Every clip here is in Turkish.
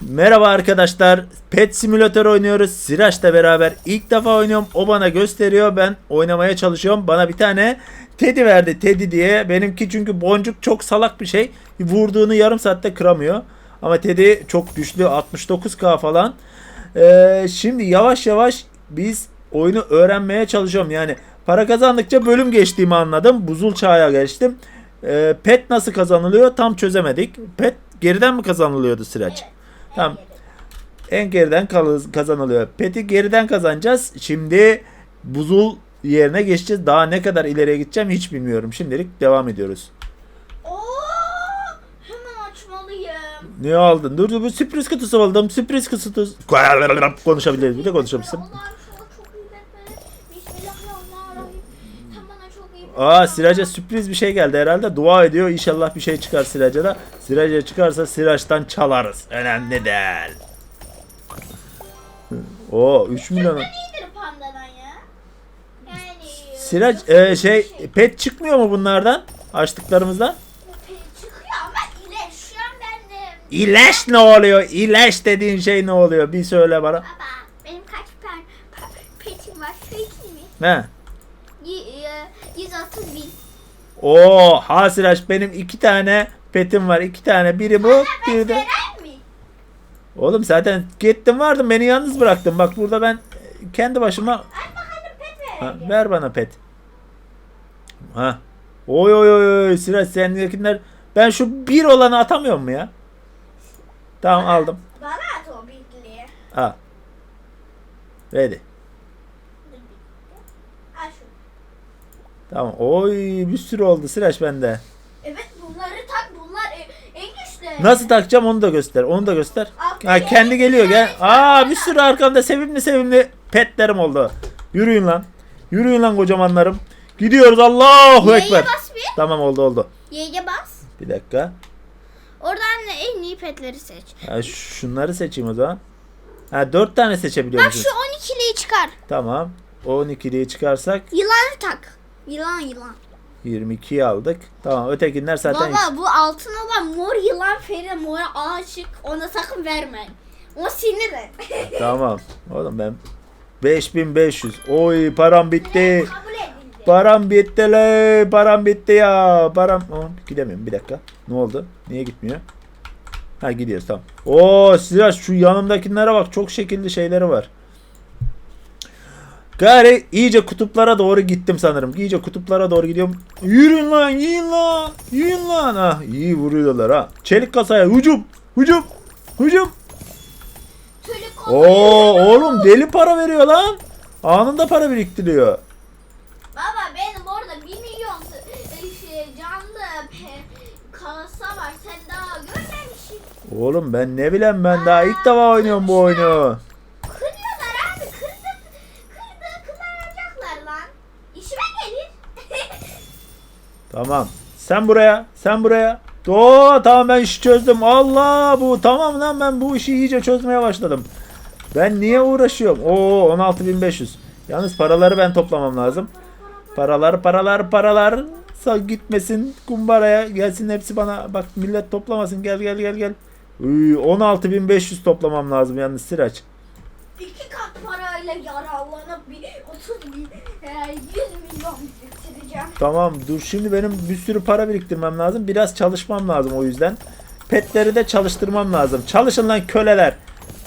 Merhaba arkadaşlar. Pet Simulator oynuyoruz. Siraç'la beraber ilk defa oynuyorum. O bana gösteriyor. Ben oynamaya çalışıyorum. Bana bir tane Teddy verdi. Teddy diye. Benimki çünkü boncuk çok salak bir şey. Vurduğunu yarım saatte kıramıyor. Ama Teddy çok güçlü. 69k falan. Ee, şimdi yavaş yavaş biz oyunu öğrenmeye çalışıyorum. Yani para kazandıkça bölüm geçtiğimi anladım. Buzul çağa geçtim. Ee, pet nasıl kazanılıyor tam çözemedik. Pet geriden mi kazanılıyordu Sıraç? Tamam. En geriden kazanılıyor. Pet'i geriden kazanacağız. Şimdi buzul yerine geçeceğiz. Daha ne kadar ileriye gideceğim hiç bilmiyorum. Şimdilik devam ediyoruz. Oo! Hemen açmalıyım. Ne aldın? Dur dur bir sürpriz kutusu aldım. Sürpriz kutusu. Konuşabiliriz bir de konuşabilirsin. Allah'ım Aa Siraç'a sürpriz bir şey geldi herhalde. Dua ediyor. İnşallah bir şey çıkar Siraç'a da. Siraç'a çıkarsa Siraç'tan çalarız. Önemli değil. Oo 3 milyon. Siraç e, şey pet çıkmıyor mu bunlardan? Açtıklarımızdan? Çıkıyor ama ile şu an. İleş ne oluyor? İleş dediğin şey ne oluyor? Bir söyle bana. Baba benim kaç tane petim var söyleyeyim mi? Ne? Y- e, 130 bin. Oo, ha Siraç benim iki tane petim var. iki tane. Biri bu, biri de. Oğlum zaten gittin vardın beni yalnız bıraktın. Bak burada ben kendi başıma ha, ver bana pet. Ha. Oy oy oy oy Siraç seninkiler ben şu bir olanı atamıyor mu ya? Tamam aldım. Bana at o bilgiyi. Al. Ready. Al şunu. Tamam. Oy bir sürü oldu Siraç bende. Evet bunları tak bunlar e- en güçlü. Nasıl takacağım onu da göster. Onu da göster. Abi, Ha kendi geliyor gel. Aa bir sürü arkamda sevimli sevimli petlerim oldu. Yürüyün lan. Yürüyün lan kocamanlarım. Gidiyoruz Allahu Y'ye ekber. bas bir. Tamam oldu oldu. Y'ye bas. Bir dakika. Oradan en iyi petleri seç. Ha, şunları seçeyim o zaman. Ha dört tane Bak seçebiliyormuşuz. şu 12'liyi çıkar. Tamam. 12'liyi çıkarsak Yılanı tak. Yılan yılan. 22'yi aldık. Tamam ötekiler zaten Baba bu altın olan mor yılan feri mora aşık. Ona sakın verme. O sinir et. Tamam. Oğlum ben 5500. Oy param bitti. Param bitti le. Param bitti ya. Param. Oh, gidemiyorum bir dakika. Ne oldu? Niye gitmiyor? Ha gidiyoruz tamam. Oo Siraç şu yanımdakilere bak. Çok şekilli şeyleri var. Gari iyice kutuplara doğru gittim sanırım. İyice kutuplara doğru gidiyorum. Yürüyün lan, yiyin lan, yiyin lan. Ah, iyi vuruyorlar ha. Çelik kasaya hücum, hücum, hücum. Oo oğlum deli para veriyor lan. Anında para biriktiriyor. Baba benim orada 1 milyon e, şey, canlı kasa var. Sen daha görmemişsin. Oğlum ben ne bileyim ben daha ilk defa oynuyorum bu oyunu. Tamam. Sen buraya, sen buraya. Oo tamam ben işi çözdüm. Allah bu tamam lan ben bu işi iyice çözmeye başladım. Ben niye uğraşıyorum? Oo 16500. Yalnız paraları ben toplamam lazım. Paralar paralar paralar Sa- gitmesin kumbaraya gelsin hepsi bana bak millet toplamasın gel gel gel gel. Üy, 16500 toplamam lazım yalnız Sıraç. İki kat parayla yararlanıp bir 30 bin, e, 100 milyon biriktireceğim. Tamam dur şimdi benim bir sürü para biriktirmem lazım. Biraz çalışmam lazım o yüzden. Petleri de çalıştırmam lazım. Çalışın lan köleler.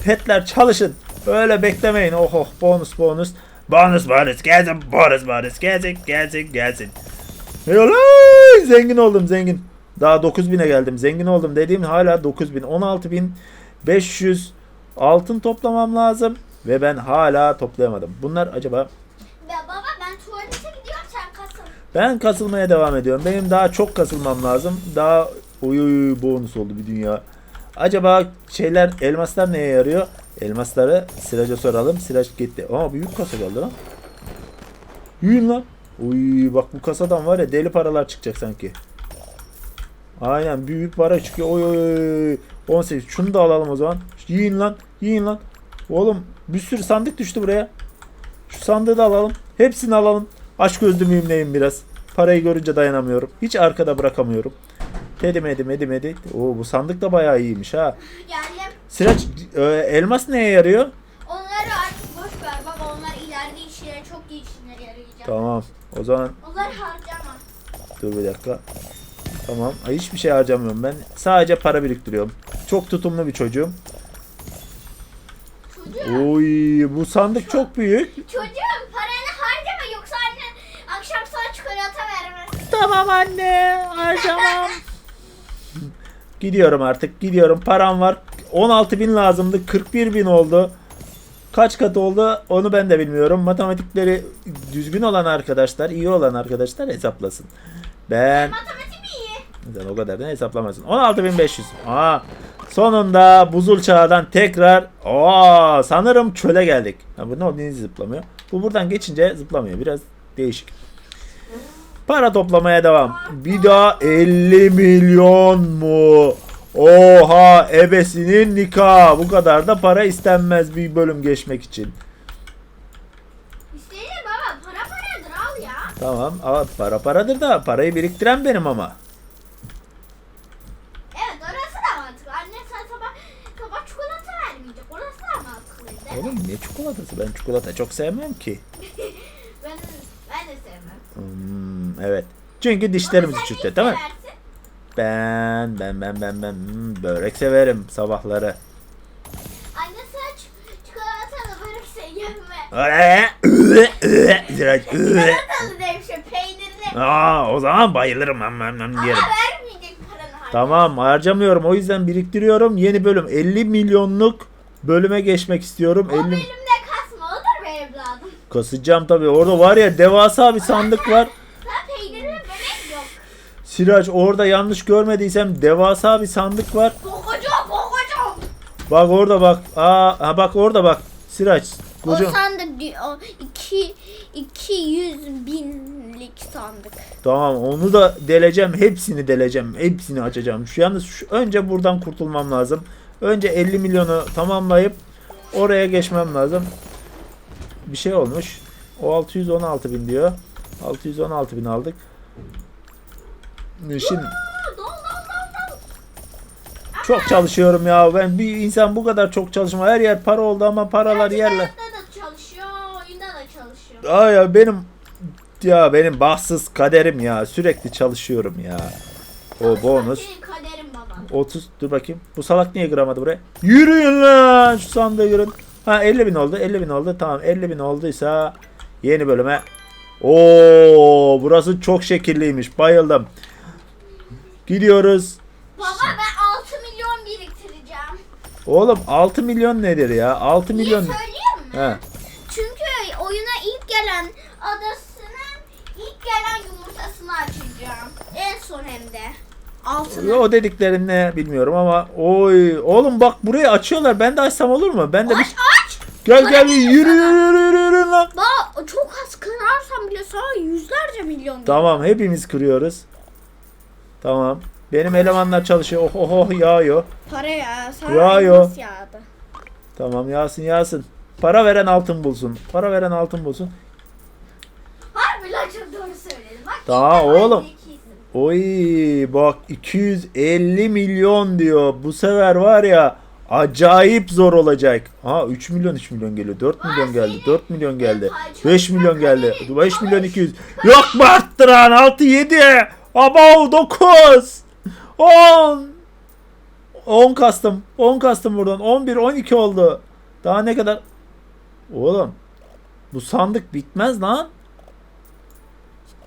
Petler çalışın. Öyle beklemeyin. Oh oh bonus bonus. Bonus bonus gelsin bonus bonus gelsin gelsin gelsin. Yolay! Zengin oldum zengin. Daha 9000'e geldim. Zengin oldum dediğim hala 9000. 16500 altın toplamam lazım. Ve ben hala toplayamadım. Bunlar acaba Ya baba ben tuvalete gidiyorum sen kasın. Ben kasılmaya devam ediyorum. Benim daha çok kasılmam lazım. Daha uy uy bonus oldu bir dünya. Acaba şeyler elmaslar neye yarıyor? Elmasları Siraç'a soralım. Siraç gitti. Aa büyük kasa geldi lan. Yürüyün lan. Uy bak bu kasadan var ya deli paralar çıkacak sanki. Aynen büyük para çıkıyor. Oy oy oy. 18. Şunu da alalım o zaman. Yiyin lan. Yiyin lan. Oğlum bir sürü sandık düştü buraya. Şu sandığı da alalım. Hepsini alalım. Aç gözlü müyüm neyim biraz. Parayı görünce dayanamıyorum. Hiç arkada bırakamıyorum. Tedi medi medi medi. Oo bu sandık da bayağı iyiymiş ha. Yani Sıraç e, elmas neye yarıyor? Onları artık boş ver baba. Onlar ileride işlere çok iyi işlere yarayacak. Tamam. O zaman Onları harcama. dur bir dakika. Tamam. Ay, Hiçbir şey harcamıyorum ben. Sadece para biriktiriyorum. Çok tutumlu bir çocuğum. Çocuğum, Oy bu sandık çok büyük. çocuğum paranı harcama yoksa annen akşam sana çikolata vermez. Tamam anne harcamam. gidiyorum artık gidiyorum param var. 16 bin lazımdı 41 bin oldu. Kaç kat oldu onu ben de bilmiyorum. Matematikleri düzgün olan arkadaşlar, iyi olan arkadaşlar hesaplasın. Ben Matematik iyi. sen o kadar da hesaplamasın. 16.500. Aa, sonunda buzul çağdan tekrar aa, sanırım çöle geldik. Ha, bu ne oldu? Niye zıplamıyor? Bu buradan geçince zıplamıyor. Biraz değişik. Para toplamaya devam. Bir daha 50 milyon mu? Oha ebesinin nikahı. Bu kadar da para istenmez bir bölüm geçmek için. İstedi baba para paradır al ya. Tamam ama para paradır da parayı biriktiren benim ama. Evet orası da mantıklı. Anne sen sabah, sabah çikolata vermeyecek. Orası da mi? Oğlum ne çikolatası? Ben çikolata çok sevmem ki. ben, ben de sevmem. Hmm, evet. Çünkü dişlerimiz Baba, sen çürüttü ne değil mi? seversin? Ben ben ben ben ben hmm, börek severim sabahları. Anne sen ç- çikolatalı börek seviyorum ben. Öyle, Ziraç, Çikolatalı demişim peynirli. Aa, o zaman bayılırım hem hem hem Ama yerim. vermeyecek paranı. Tamam harcamıyorum o yüzden biriktiriyorum. Yeni bölüm 50 milyonluk bölüme geçmek istiyorum. O 50 bölümde kasma olur mu evladım? Kasacağım tabii. Orada var ya devasa bir sandık var. Siraç orada yanlış görmediysem devasa bir sandık var. Kokoca kokoca. Bak orada bak. Aa, ha bak orada bak. Siraç. Koca... O sandık di- o iki, 200 binlik sandık. Tamam onu da deleceğim. Hepsini deleceğim. Hepsini açacağım. Şu yalnız şu, önce buradan kurtulmam lazım. Önce 50 milyonu tamamlayıp oraya geçmem lazım. Bir şey olmuş. O 616 bin diyor. 616 bin aldık. Şimdi çok çalışıyorum ya. Ben bir insan bu kadar çok çalışma. Her yer para oldu ama paralar yerle. da çalışıyor, oyunda da çalışıyor. Aa ya benim ya benim bahtsız kaderim ya. Sürekli çalışıyorum ya. O bonus. Baba. 30 dur bakayım. Bu salak niye kıramadı buraya? Yürüyün lan şu sandığı yürün. Ha 50 bin oldu 50 bin oldu. Tamam 50 bin olduysa yeni bölüme. Oo burası çok şekilliymiş. Bayıldım. Gidiyoruz. Baba ben 6 milyon biriktireceğim. Oğlum 6 milyon nedir ya? 6 Niye milyon. söyleyeyim mi? He. Çünkü oyuna ilk gelen adasının ilk gelen yumurtasını açacağım. En son hem de. Altını. O dediklerin ne bilmiyorum ama oy oğlum bak burayı açıyorlar. Ben de açsam olur mu? Ben de bir Aç. Gel gel yürü yürü yürü yürü, lan. Bak çok az kırarsam bile sana yüzlerce milyon. Tamam hepimiz kırıyoruz. Tamam. Benim elemanlar çalışıyor. Oh oh oh yağıyor. Para ya. Sana Yağıyor. yağdı. Tamam yağsın yağsın. Para veren altın bulsun. Para veren altın bulsun. Harbi lan çok doğru söyledin. Bak de oğlum. Oy bak 250 milyon diyor. Bu sefer var ya acayip zor olacak. Ha 3 milyon 3 milyon geliyor. 4 milyon geldi. 4 milyon geldi. 5 milyon geldi. 5 milyon 200. Yok mu arttıran? 6 7. Abav 9. 10. 10 kastım. 10 kastım buradan. 11 12 oldu. Daha ne kadar? Oğlum bu sandık bitmez lan.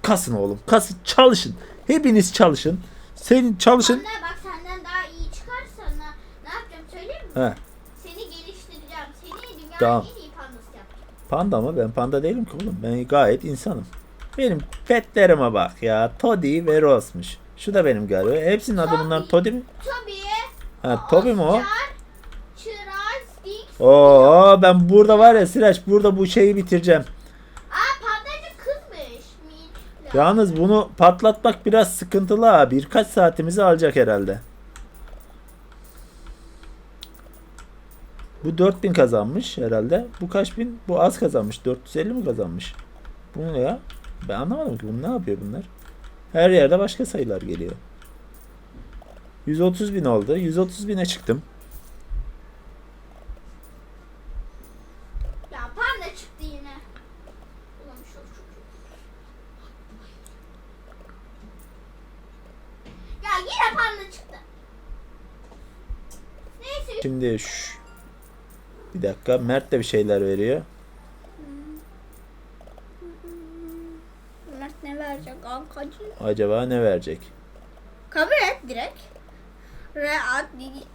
Kasın oğlum. Kasın. Çalışın. Hepiniz çalışın. Senin çalışın. Anne bak senden daha iyi çıkarsa ne, ne yapacağım söyleyeyim mi? He. Seni geliştireceğim. Seni dünyanın Tamam. en iyi pandası yapacağım. Panda mı? Ben panda değilim ki oğlum. Ben gayet insanım. Benim petlerime bak ya. Toddy ve Rose'muş. Şu da benim galiba. Hepsinin adı bunlar Toddy mi? Tabii. Ha Toby mi o? Stick. Oo ben burada var ya Sıraç burada bu şeyi bitireceğim. Aa pandacı kızmış. Yalnız bunu patlatmak biraz sıkıntılı ha. Birkaç saatimizi alacak herhalde. Bu 4000 kazanmış herhalde. Bu kaç bin? Bu az kazanmış. 450 mi kazanmış? Bu ne ya? Ben anlamadım ki. Bu ne yapıyor bunlar? Her yerde başka sayılar geliyor. 130 bin oldu. 130 bine çıktım. süper panda çıktı. Neyse. Şimdi şş. Dakika Mert de bir şeyler veriyor. Mert ne verecek kankacı? Acaba ne verecek? Kabul et direkt. Rahat değil.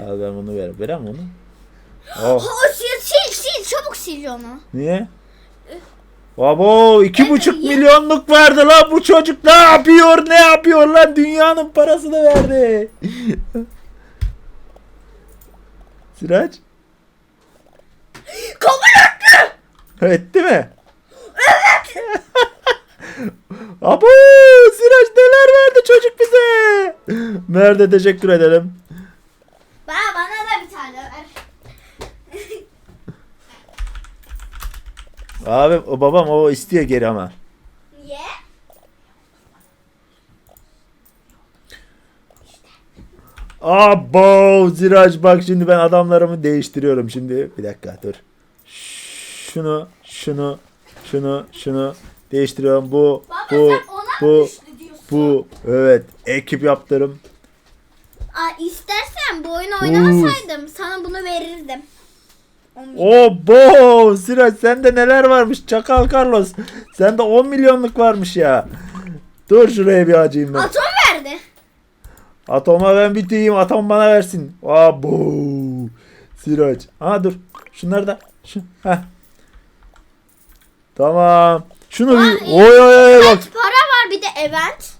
Al ben bunu ver. Verem onu. Oh. O sil sil sil çabuk sil onu. Niye? Babo iki buçuk milyonluk verdi lan bu çocuk ne yapıyor ne yapıyor lan dünyanın parasını verdi. Sıraç Kabul etti. etti mi? Evet. Abo Sıraç neler verdi çocuk bize. Nerede teşekkür edelim. Bana, bana da bir tane ver. Abi o babam o istiyor geri ama. Niye? Abo Ziraç bak şimdi ben adamlarımı değiştiriyorum şimdi. Bir dakika dur. Şunu, şunu, şunu, şunu değiştiriyorum. Bu, Baba bu, bu, bu. Evet ekip yaptırım. Aa, istersen bu oyunu oynamasaydım sana bunu verirdim. Obo Ziraç sende neler varmış Çakal Carlos. Sende 10 milyonluk varmış ya. Dur şuraya bir acıyım ben. Atom verdi. Atoma ben biteyim. Atom bana versin. Abo. Siraç. Ha dur. Şunları da. Şu. Heh. Tamam. Şunu bir. Ay, Oy oy oy bak. Para var bir de event.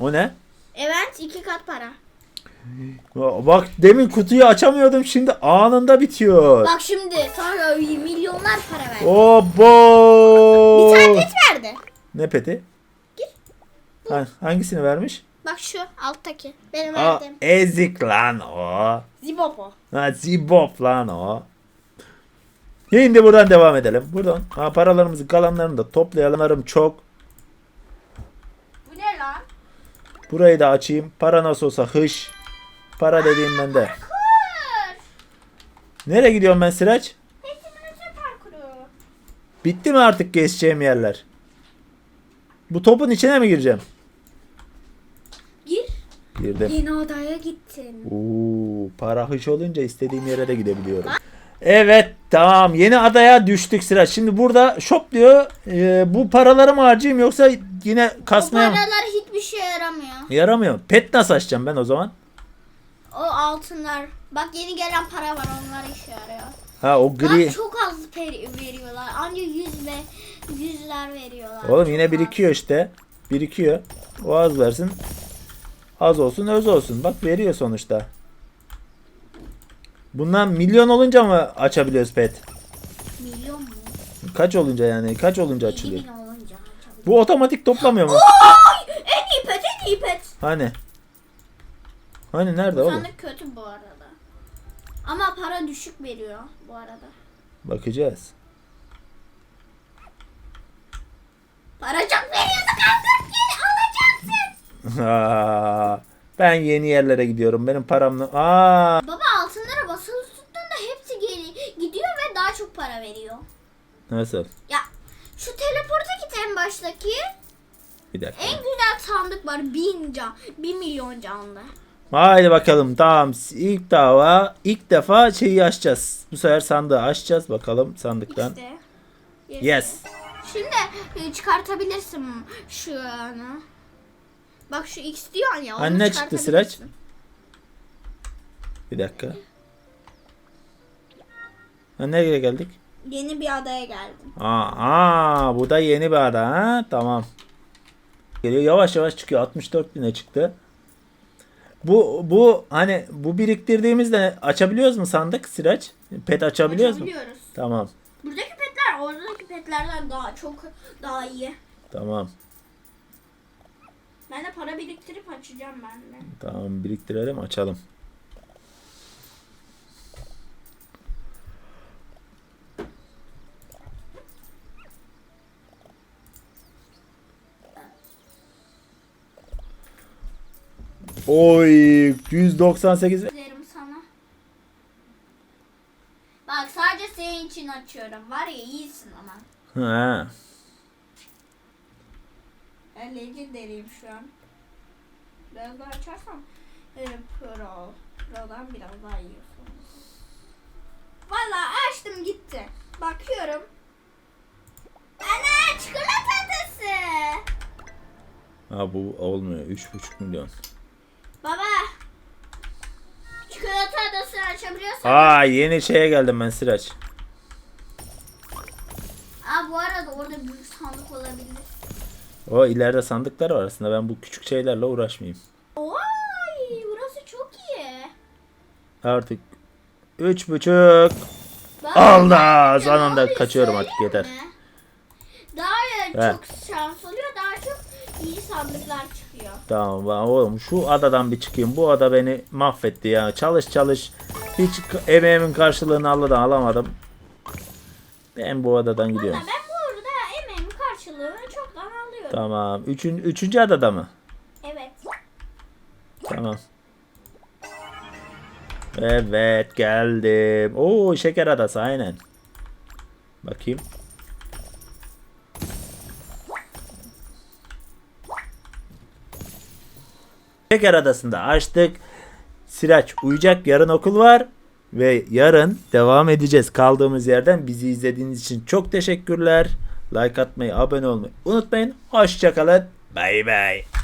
O ne? Event iki kat para. Bak demin kutuyu açamıyordum. Şimdi anında bitiyor. Bak şimdi sana milyonlar para verdi. Obo. Bir tane pet verdi. Ne peti? Gir. Ha, hangisini vermiş? Bak şu alttaki. Benim Aa, verdim. ezik lan o. Zibopo. Ha zibop lan o. Şimdi buradan devam edelim. Buradan ha, paralarımızı kalanlarını da toplayalım. çok. Bu ne lan? Burayı da açayım. Para nasıl olsa hış. Para dediğim bende. Nereye gidiyorum ben Sıraç? Bitti mi artık geçeceğim yerler? Bu topun içine mi gireceğim? Gir. Girdim. Yeni odaya gittin. Oo, para hış olunca istediğim yere de gidebiliyorum. Evet tamam yeni adaya düştük Sıraç. Şimdi burada shop diyor. Ee, bu paraları mı harcayayım yoksa yine kasmaya mı? paralar hiçbir şey yaramıyor. Yaramıyor. Pet nasıl açacağım ben o zaman? O altınlar. Bak yeni gelen para var onlar işe yarıyor. Ha o gri. Bak çok az veriyorlar. Ancak yüz ve yüzler veriyorlar. Oğlum Çok yine az. birikiyor işte. Birikiyor. O az versin. Az olsun öz olsun. Bak veriyor sonuçta. Bundan milyon olunca mı açabiliyoruz pet? Milyon mu? Kaç olunca yani? Kaç olunca 7 açılıyor? olunca. Bu otomatik toplamıyor mu? Oy! En iyi pet en iyi pet. Hani? Hani nerede oğlum? Sandık kötü bu arada. Ama para düşük veriyor bu arada. Bakacağız. Para çok veriyordu kanka. Alacaksın. Aa, ben yeni yerlere gidiyorum. Benim paramla... Aa, Baba altınlara basılı tuttuğunda hepsi geri gidiyor ve daha çok para veriyor. nasıl? Ya şu teleporta git en baştaki. Bir dakika. En güzel sandık var. Bin can. Bir milyon canlı. Haydi bakalım tamam ilk dava ilk defa şeyi açacağız. Bu sefer sandığı açacağız bakalım sandıktan. İşte. Yes. Şimdi e, çıkartabilirsin şu anı. Bak şu X diyor ya. Onu Anne çıktı. Sıraç. Bir dakika. Ha, nereye geldik? Yeni bir adaya geldim. Aa, bu da yeni bir ada ha. Tamam. Geliyor yavaş yavaş çıkıyor. 64 bine çıktı. Bu bu hani bu biriktirdiğimizde açabiliyoruz mu sandık Sıraç? Pet açabiliyoruz mu? Açabiliyoruz. Tamam. Buradaki petler oradaki petlerden daha çok daha iyi. Tamam. Ben de para biriktirip açacağım ben de. Tamam biriktirelim açalım. Oy 198 Derim sana. Bak sadece senin için açıyorum. Var ya iyisin ama. Ha. Ben legendary'im şu an. Biraz daha açarsam e, pro. Pro'dan biraz daha iyi. Valla açtım gitti. Bakıyorum. Ana çikolata adası. Ha bu olmuyor. 3,5 milyon. Baba. Çikolata adasını açabiliyorsan. Aa yeni şeye geldim ben Sıraç. Aa bu arada orada büyük sandık olabilir. O ileride sandıklar var aslında. Ben bu küçük şeylerle uğraşmayayım. Vay burası çok iyi. Artık 3,5 Bak, Allah! bak, Son anda ne oluyor kaçıyorum artık, yeter. mi? Daha He. çok şans oluyor. Daha çok iyi sandıklar çıkıyor. Tamam oğlum şu adadan bir çıkayım. Bu ada beni mahvetti ya. Çalış çalış. Hiç emeğimin karşılığını Allah'tan alamadım. Ben bu adadan Valla gidiyorum. ben bu arada emeğimin karşılığını çoktan alıyorum. Tamam. Üçün, üçüncü adada mı? Evet. Tamam. Evet geldim. Oo şeker adası aynen. Bakayım. Şeker adasında açtık. Siraç uyuyacak. Yarın okul var. Ve yarın devam edeceğiz. Kaldığımız yerden bizi izlediğiniz için çok teşekkürler. Like atmayı, abone olmayı unutmayın. Hoşçakalın. Bay bay.